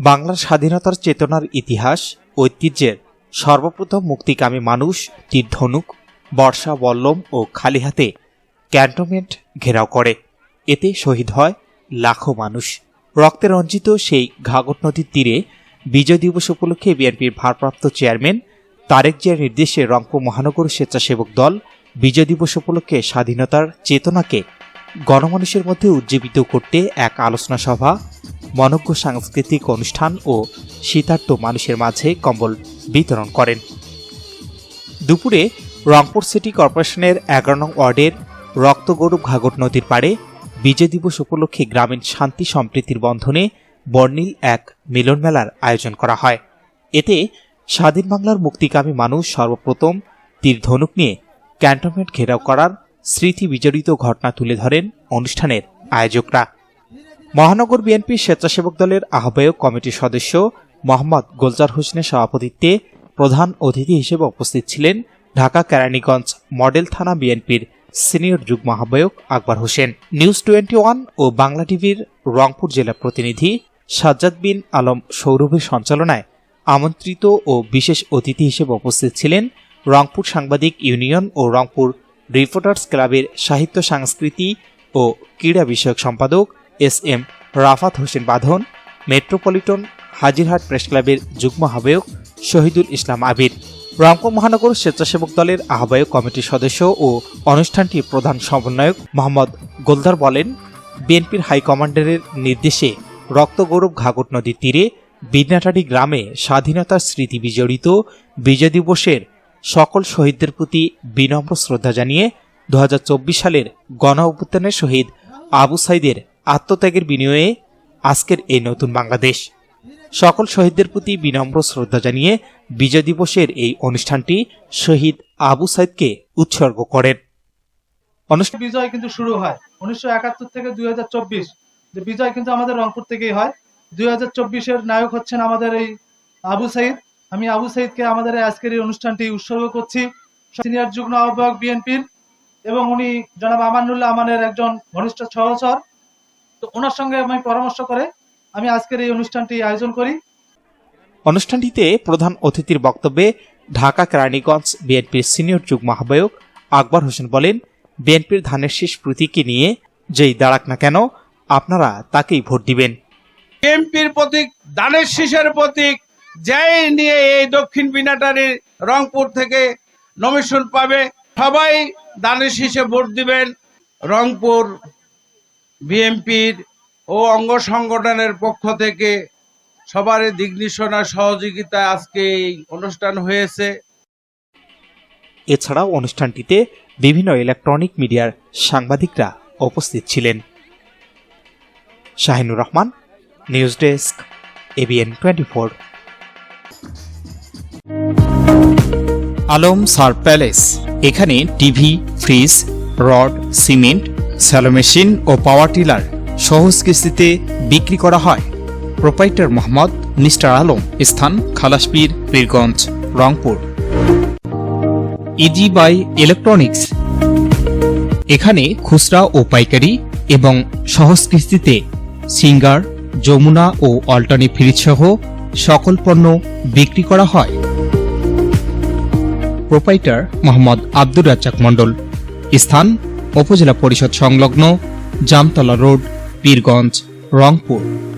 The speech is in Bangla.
বাংলার স্বাধীনতার চেতনার ইতিহাস, ঐতিহ্যের সর্বপ্রথম মুক্তিকামী মানুষ তীরধনুক বর্ষা বল্লম ও খালি হাতে ক্যান্টনমেন্ট ঘেরাও করে। এতে শহীদ হয় লাখো মানুষ। রক্তে রঞ্জিত সেই ঘাগট নদীর তীরে বিজয় দিবস উপলক্ষে বিএনপির ভারপ্রাপ্ত চেয়ারম্যান তারেক জিয়ার নির্দেশে রংপুর মহানগর স্বেচ্ছাসেবক দল বিজয় দিবস উপলক্ষে স্বাধীনতার চেতনাকে গণমানুষের মধ্যে উজ্জীবিত করতে এক আলোচনা সভা মনজ্ঞ সাংস্কৃতিক অনুষ্ঠান ও শীতার্থ মানুষের মাঝে কম্বল বিতরণ করেন। দুপুরে রংপুর সিটি কর্পোরেশনের এগারো নং ওয়ার্ডের রক্তগৌরব ঘাগট নদীর পাড়ে বিজয় দিবস উপলক্ষে গ্রামীণ শান্তি সম্প্রীতির বন্ধনে বর্ণিল এক মিলন মেলার আয়োজন করা হয়। এতে স্বাধীন বাংলার মুক্তিকামী মানুষ সর্বপ্রথম তীর ধনুক নিয়ে ক্যান্টনমেন্ট ঘেরাও করার স্মৃতি বিজড়িত ঘটনা তুলে ধরেন অনুষ্ঠানের আয়োজকরা। মহানগর বিএনপি স্বেচ্ছাসেবক দলের আহ্বায়ক কমিটির সদস্য মোহাম্মদ গোলজার হোসেনের সভাপতিত্বে প্রধান অতিথি হিসেবে উপস্থিত ছিলেন ঢাকা কেরানীগঞ্জ মডেল থানা বিএনপির সিনিয়র যুগ্ম আহ্বায়ক Akbar Hossain. News twenty one ও বাংলা টিভির রংপুর জেলা প্রতিনিধি সাজ্জাদ বিন আলম সৌরভের সঞ্চালনায় আমন্ত্রিত ও বিশেষ অতিথি হিসেবে উপস্থিত ছিলেন রংপুর সাংবাদিক ইউনিয়ন ও রংপুর রিপোর্টার্স ক্লাবের সাহিত্য, সংস্কৃতি ও ক্রীড়া বিষয়ক সম্পাদক এস এম রাফাত হোসেন বাঁধন, মেট্রোপলিটন হাজিরহাট প্রেস ক্লাবের যুগ্ম আহ্বায়ক শহীদুল ইসলাম আবির রংপুর মহানগর স্বেচ্ছাসেবক দলের আহ্বায়ক কমিটির সদস্য ও অনুষ্ঠানটির প্রধান সমন্বয়ক মোহাম্মদ গোলদার বলেন, বিএনপির হাইকমান্ডারের নির্দেশে রক্তগৌরব ঘাগট নদীর তীরে বিনাটারি গ্রামে স্বাধীনতার স্মৃতি বিজড়িত বিজয় দিবসের সকল শহীদদের প্রতি বিনম্র শ্রদ্ধা জানিয়ে দু হাজার চব্বিশ সালের গণ অভ্যুত্থানের শহীদ আবু সাইদের আত্মত্যাগের বিনিময়ে আজকের এই নতুন বাংলাদেশ। সকল শহীদদের প্রতি বিনম্র শ্রদ্ধা জানিয়ে বিজয় দিবসের এই অনুষ্ঠানটি শহীদ আবু সাইদকে উৎসর্গ করেন। অনুষ্ঠান বিজয় কিন্তু শুরু হয় উনিশশো একাত্তর থেকে দুই যে বিজয় কিন্তু আমাদের রংপুর থেকেই হয়। দুই হাজার চব্বিশের নায়ক হচ্ছেন আমাদের এই আবু সাইদ। আমি আবু সাইদকে আমাদের আজকের এই অনুষ্ঠানটি উৎসর্গ করছি। সিনিয়র যুগ্ম আহ্বায়ক বিএনপির এবং উনি জনাব আমানুল্লাহ আমানের একজন ঘনিষ্ঠ সহচর। তো ওনার সঙ্গে আমি পরামর্শ করে আমি আজকের এই অনুষ্ঠানটি আয়োজন করি। অনুষ্ঠানটিতে প্রধান অতিথির বক্তব্যে ঢাকা কেরানীগঞ্জ বিএনপির সিনিয়র যুগ্ম আহ্বায়ক আকবর হোসেন বলেন বিএনপির ধানের শীষ প্রতীককে নিয়ে যেই দাঁড়াক না কেন আপনারা তাকেই ভোট দিবেন। এমপির প্রতীক দানের শীষের প্রতীক যাই নিয়ে এই দক্ষিণ বিনাটারির রংপুর থেকে নমিশন পাবে সবাই দানের শীষে ভোট দিবেন রংপুর বিএমপির ও অঙ্গ সংগঠনের পক্ষ থেকে সবার দিক নির্দেশনা সহযোগিতা আজকে এই অনুষ্ঠান হয়েছে। এছাড়াও অনুষ্ঠানটিতে বিভিন্ন ইলেকট্রনিক মিডিয়ার সাংবাদিকরা উপস্থিত ছিলেন। Shahinur Rahman news desk ABN twenty four. Alam সার প্যালেস এখানে TV fridge rod cement shallow machine ও পাওয়ার টিলার সহজ কিস্তিতে বিক্রি করা হয়। প্রোপাইটার মোহাম্মদ মিস্টার আলম, স্থান Khalaspir Pirganj Rangpur. Easy buy electronics এখানে খুচরা ও পাইকারি এবং সহজ কিস্তিতে সিঙ্গার, যমুনা ও অল্টানি ফ্রিজ সহ সকল পণ্য বিক্রি করা হয়। প্রোপাইটার মোহাম্মদ আব্দুর রাজ্জাক মণ্ডল, স্থান উপজেলা পরিষদ সংলগ্ন জামতলা রোড পীরগঞ্জ রংপুর।